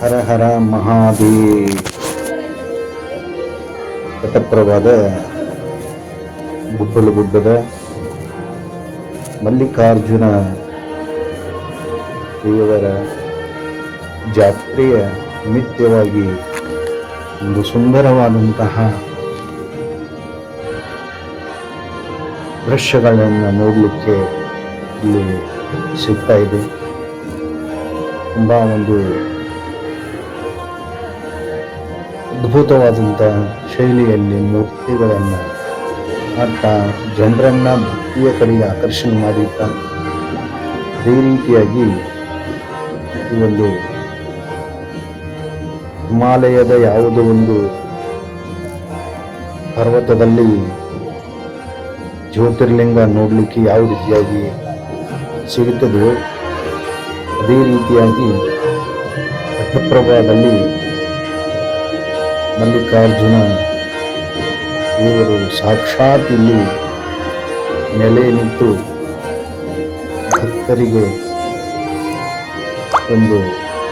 ಹರ ಹರ ಮಹಾದೇವ್. ಘಟಪ್ರವಾದ ಗುಬ್ಬಲು ಗುಡ್ಡದ ಮಲ್ಲಿಕಾರ್ಜುನ ದೇವರ ಜಾತ್ರೆಯ ನಿಮಿತ್ತವಾಗಿ ಒಂದು ಸುಂದರವಾದಂತಹ ದೃಶ್ಯಗಳನ್ನು ನೋಡಲಿಕ್ಕೆ ಇಲ್ಲಿ ಸಿಗ್ತಾ ಇದೆ. ತುಂಬ ಒಂದು ಅದ್ಭುತವಾದಂಥ ಶೈಲಿಯಲ್ಲಿ ಮೂರ್ತಿಗಳನ್ನು ಮಾಡ್ತಾ ಜನರನ್ನು ಭಕ್ತಿಯ ಕಡೆಗೆ ಆಕರ್ಷಣೆ ಮಾಡಿದ್ದ. ಅದೇ ರೀತಿಯಾಗಿ ಈ ಒಂದು ಹಿಮಾಲಯದ ಯಾವುದೋ ಒಂದು ಪರ್ವತದಲ್ಲಿ ಜ್ಯೋತಿರ್ಲಿಂಗ ನೋಡಲಿಕ್ಕೆ ಯಾವ ರೀತಿಯಾಗಿ ಸಿಗುತ್ತದೆಯೋ ಅದೇ ರೀತಿಯಾಗಿ ಘಟಪ್ರಭಾದಲ್ಲಿ ಮಲ್ಲಿಕಾರ್ಜುನ, ಇವರು ಸಾಕ್ಷಾತ್ ಇಲ್ಲಿ ನೆಲೆ ನಿಂತು ಭಕ್ತರಿಗೆ ಒಂದು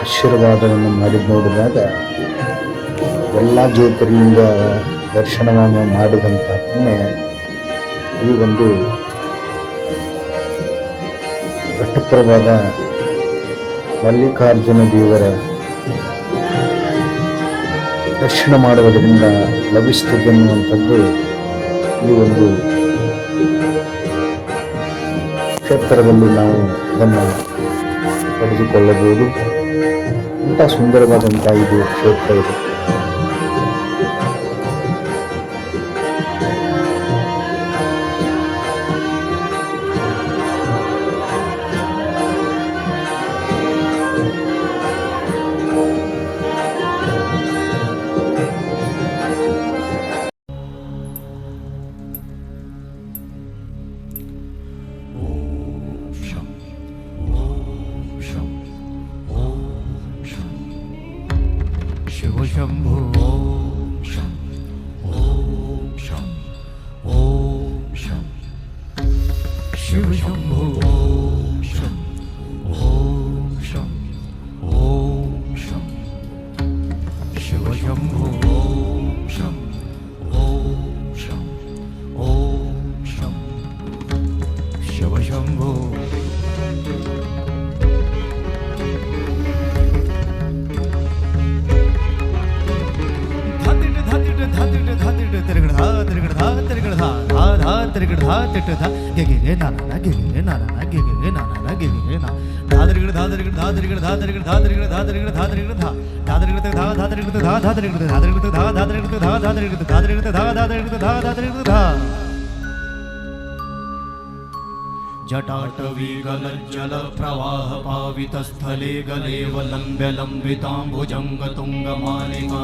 ಆಶೀರ್ವಾದವನ್ನು ಮಾಡಿ ನೋಡಿದಾಗ ಎಲ್ಲ ಜ್ಯೋತಿರ್ಲಿಂಗ ದರ್ಶನವನ್ನು ಮಾಡಿದಂಥ ಪುಣ್ಯ ಈ ಒಂದು ಘಟಪ್ರಭಾದ ಮಲ್ಲಿಕಾರ್ಜುನ ದೇವರ ದರ್ಶನ ಮಾಡುವುದರಿಂದ ಲಭಿಸ್ತದೆ ಅನ್ನುವಂಥದ್ದು ಈ ಒಂದು ಕ್ಷೇತ್ರದಲ್ಲಿ ನಾವು ಅದನ್ನು ಪಡೆದುಕೊಳ್ಳಬಹುದು. ಇಂಥ ಸುಂದರವಾದಂಥ ಇದು ಕ್ಷೇತ್ರ ಇದೆ. 就像我？ತಿರುಗಡ ಧಾ ತಿಟ್ಟ ಧಾ ಗೆಗೆ ಗೆ ನಾನ ಗೆಗೆ ಗೆ ನಾನ ಗೆಗೆ ಗೆ ನಾನ ಗೆಗೆ ಗೆ ನಾ ಧಾ ತಿರುಗಡ ಧಾ ತಿರುಗಡ ಧಾ ತಿರುಗಡ ಧಾ ತಿರುಗಡ ಧಾ ತಿರುಗಡ ಧಾ ತಿರುಗಡ ಧಾ ತಿರುಗಡ ಧಾ ಧಾ ತಿರುಗಡ ಧಾ ಧಾ ತಿರುಗಡ ಧಾ ಧಾ ತಿರುಗಡ ಧಾ ತಿರುಗಡ ಧಾ ಧಾ ತಿರುಗಡ ಧಾ ಧಾ ತಿರುಗಡ ಧಾ ತಿರುಗಡ ಧಾ ಧಾ ತಿರುಗಡ ಧಾ ಧಾ ತಿರುಗಡ ಧಾ जटाटवीगलज्जलप्रवाहपावितस्थले गलेवलम्ब्य लम्बिताम्बुजङ्गतुङ्गमालिका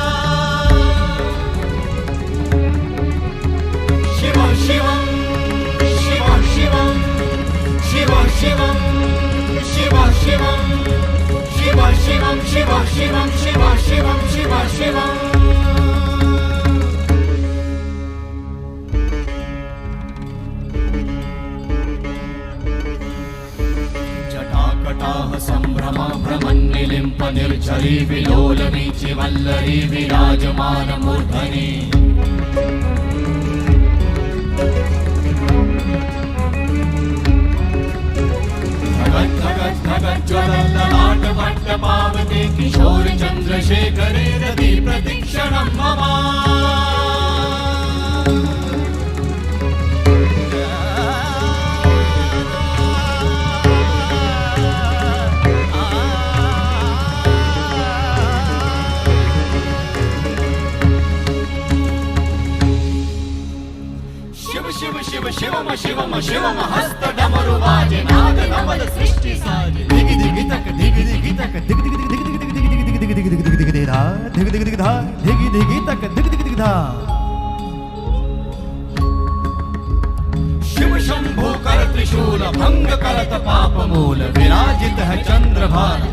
निर्झरी विलोलवीचि वल्लरी विराजमानमूर्धनि धगत् धगत् धगत् ज्वलल्ललाट किशोरचन्द्रशेखरे रति प्रतीक्षणं मम शिव शिव शिवम शिवम शिवम हस्त डमरु बाजे नाद नवल सृष्टि साजे दिग दिग तक दिग दिग तक दिग दिग दिग दिग दिग दिग दिग दिग दिग दिग दिग दिग दिग धा दिग दिग दिग धा दिग दिग तक दिग दिग दिग धा शिव शंभो कर त्रिशूल भंग करत पाप मूल विराजित है चंद्रभान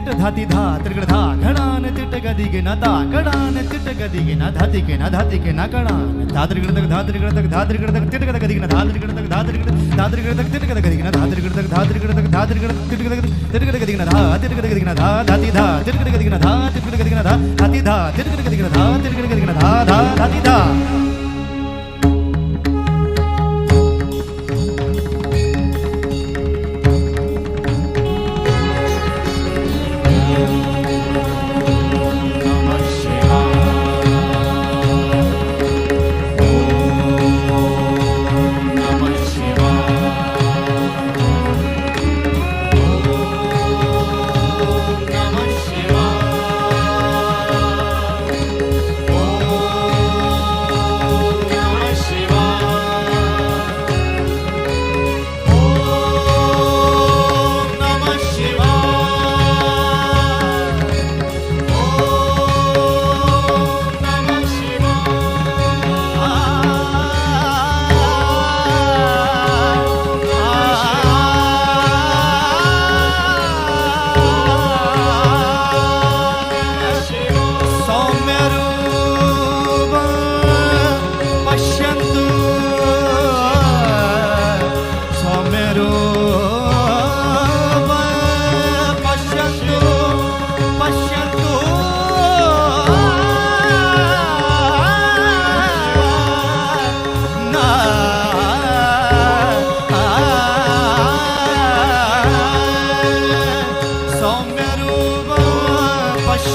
ತಿಟ್ಟ ತಿಟ್ಟ ಧಾತಿ ಧಾ ತಿರುಗಡ ಧಾ ಘಣಾನ ತಿಟ್ಟ ಗದಿಗೆ ನ ತಾ ಕಣಾನ ತಿಟ್ಟ ಗದಿಗೆ ನ ಧಾತಿಗೆ ನ ಧಾತಿಗೆ ನ ಕಣಾನ ಧಾತ್ರಿಗಿಡದಾಗ ಧಾತ್ರಿಗಿಡದಾಗ ಧಾತ್ರಿಗಿಡದಾಗ ತಿಟ್ಟಗದ ಗದಿಗೆ ನ ಧಾತ್ರಿಗಿಡದಾಗ ಧಾತ್ರಿಗಿಡ ಧಾತ್ರಿಗಿಡದಾಗ ತಿಟ್ಟಗದ ಗದಿಗೆ ನ ಧಾತ್ರಿಗಿಡದಾಗ ಧಾತ್ರಿಗಿಡದಾಗ ಧಾತ್ರಿಗಿಡ ತಿಟ್ಟಗದ ತಿಟ್ಟಗದ ಗದಿಗೆ ನ ಧಾ ತಿಟ್ಟಗದ ಗದಿಗೆ ನ ಧಾ ಧಾತಿ ಧಾ ತಿಟ್ಟಗದ ಗದಿಗೆ ನ ಧಾ ತಿಟ್ಟಗದ ಗದಿಗೆ ನ ಧಾ ಧಾತಿ ಧಾ ತಿಟ್ಟಗದ ಗದಿಗೆ ನ ಧಾ ತಿಟ್ಟಗದ ಗದಿಗೆ ನ ಧಾ ಧಾ ಧಾತಿ ಧಾ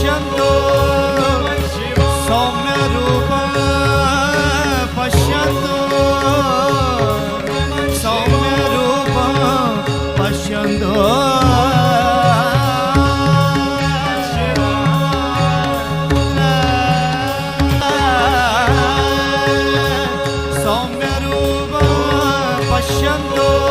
पश्यन्तु सौम्यरूप पश्यन्तु सौम्यरूप पश्यन्तु सौम्यरूप पश्यन्तु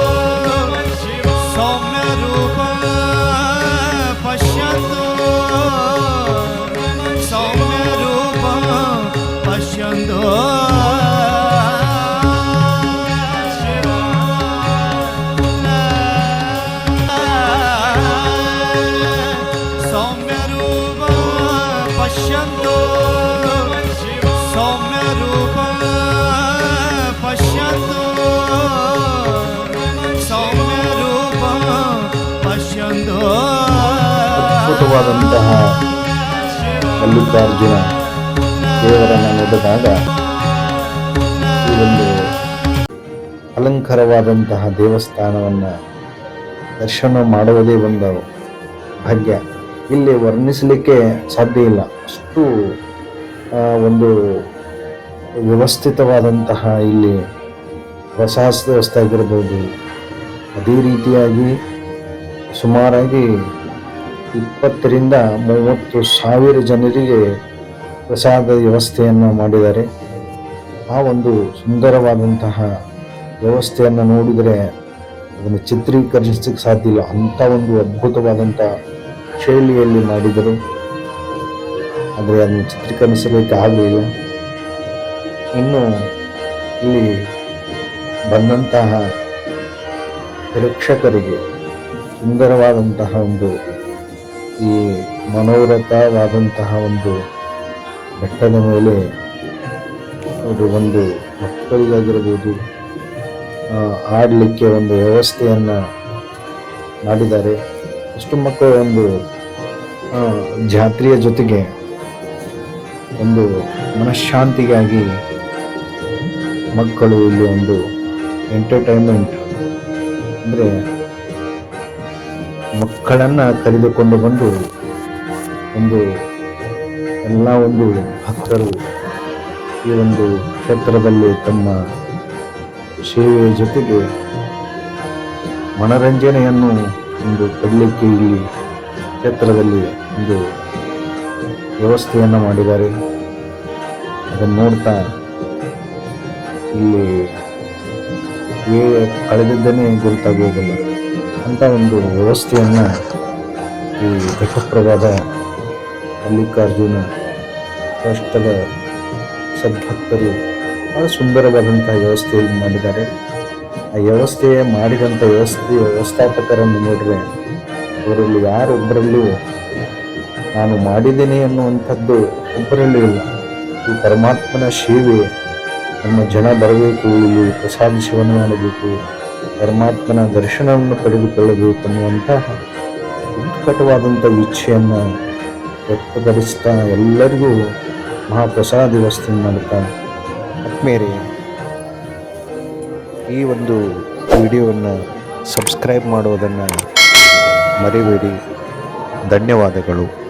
ಅದ್ಭುತವಾದಂತಹ ಮಲ್ಲಿಕಾರ್ಜುನ ದೇವರನ್ನು ನೋಡಿದಾಗ ಈ ಒಂದು ಅಲಂಕಾರವಾದಂತಹ ದೇವಸ್ಥಾನವನ್ನು ದರ್ಶನ ಮಾಡುವುದೇ ಒಂದು ಭಾಗ್ಯ. ಇಲ್ಲಿ ವರ್ಣಿಸಲಿಕ್ಕೆ ಸಾಧ್ಯ ಇಲ್ಲ. ಅಷ್ಟು ಒಂದು ವ್ಯವಸ್ಥಿತವಾದಂತಹ ಇಲ್ಲಿ ಪ್ರಸಾದ ವ್ಯವಸ್ಥೆ ಆಗಿರ್ಬೋದು. ಅದೇ ರೀತಿಯಾಗಿ ಸುಮಾರಾಗಿ ಇಪ್ಪತ್ತರಿಂದ ಮೂವತ್ತು ಸಾವಿರ ಜನರಿಗೆ ಪ್ರಸಾದ ವ್ಯವಸ್ಥೆಯನ್ನು ಮಾಡಿದ್ದಾರೆ. ಆ ಒಂದು ಸುಂದರವಾದಂತಹ ವ್ಯವಸ್ಥೆಯನ್ನು ನೋಡಿದರೆ ಅದನ್ನು ಚಿತ್ರೀಕರಿಸಲಿಕ್ಕೆ ಸಾಧ್ಯ ಇಲ್ಲ. ಅಂಥ ಒಂದು ಅದ್ಭುತವಾದಂಥ ಶೈಲಿಯಲ್ಲಿ ಮಾಡಿದರು. ಆದರೆ ಅದನ್ನು ಚಿತ್ರೀಕರಿಸಲಿಕ್ಕೆ ಆಗಲಿಲ್ಲ. ಇನ್ನು ಇಲ್ಲಿ ಬಂದಂತಹ ಪ್ರೇಕ್ಷಕರಿಗೆ ಸುಂದರವಾದಂತಹ ಒಂದು ಈ ಮನೋರಥವಾದಂತಹ ಒಂದು ಬೆಟ್ಟದ ಮೇಲೆ ಅವರು ಒಂದು ಮಕ್ಕಳಿಗಾಗಿರ್ಬೋದು ಆಡಲಿಕ್ಕೆ ಒಂದು ವ್ಯವಸ್ಥೆಯನ್ನು ಮಾಡಿದ್ದಾರೆ. ಇಷ್ಟು ಮಕ್ಕಳು ಒಂದು ಜಾತ್ರೆಯ ಜೊತೆಗೆ ಒಂದು ಮನಃಶಾಂತಿಗಾಗಿ ಮಕ್ಕಳು ಇಲ್ಲಿ ಒಂದು ಎಂಟರ್ಟೈನ್ಮೆಂಟ್ ಅಂದರೆ ಮಕ್ಕಳನ್ನು ಕರೆದುಕೊಂಡು ಬಂದು ಒಂದು ಎಲ್ಲ ಒಂದು ಭಕ್ತರು ಈ ಒಂದು ಕ್ಷೇತ್ರದಲ್ಲಿ ತಮ್ಮ ಸೇವೆಯ ಜೊತೆಗೆ ಮನರಂಜನೆಯನ್ನು ಒಂದು ಕೊಡಲಿಕ್ಕೆ ಇಲ್ಲಿ ಕ್ಷೇತ್ರದಲ್ಲಿ ಒಂದು ವ್ಯವಸ್ಥೆಯನ್ನು ಮಾಡಿದ್ದಾರೆ. ಅದನ್ನು ನೋಡ್ತಾ ಇಲ್ಲಿ ಕಳೆದಿದ್ದನೇ ಗುರುತಾಗುವುದಿಲ್ಲ ಅಂಥ ಒಂದು ವ್ಯವಸ್ಥೆಯನ್ನು ಈ ಘಟಪ್ರಭಾದ ಮಲ್ಲಿಕಾರ್ಜುನ ಟ್ರಸ್ಟದ ಸದ್ಭಕ್ತರು ಬಹಳ ಸುಂದರವಾದಂಥ ವ್ಯವಸ್ಥೆಯಲ್ಲಿ ಮಾಡಿದ್ದಾರೆ. ಆ ವ್ಯವಸ್ಥೆ ಮಾಡಿದಂಥ ವ್ಯವಸ್ಥೆ ವ್ಯವಸ್ಥಾಪಕರನ್ನು ನೋಡಿದ್ರೆ ಅವರಲ್ಲಿ ಯಾರೊಬ್ಬರಲ್ಲೂ ನಾನು ಮಾಡಿದ್ದೇನೆ ಅನ್ನುವಂಥದ್ದು ಒಬ್ಬರಲ್ಲಿ ಇಲ್ಲ. ಈ ಪರಮಾತ್ಮನ ಸೇವೆ ನಮ್ಮ ಜನ ಬರಬೇಕು, ಇಲ್ಲಿ ಪ್ರಸಾದ ಶಿವನ ಮಾಡಬೇಕು ಪರಮಾತ್ಮನ ದರ್ಶನವನ್ನು ಪಡೆದುಕೊಳ್ಳಬೇಕು ಅನ್ನುವಂತಹ ಉತ್ಕಟವಾದಂಥ ಇಚ್ಛೆಯನ್ನು ವ್ಯಕ್ತಪಡಿಸ್ತಾ ಎಲ್ಲರಿಗೂ ಮಹಾಪ್ರಸಾದ ವ್ಯವಸ್ಥೆಯನ್ನು ಮಾಡುತ್ತಾ ಆತ್ಮೇರೆ ಈ ಒಂದು ವಿಡಿಯೋವನ್ನು ಸಬ್ಸ್ಕ್ರೈಬ್ ಮಾಡುವುದನ್ನು ಮರಿಬೇಡಿ. ಧನ್ಯವಾದಗಳು.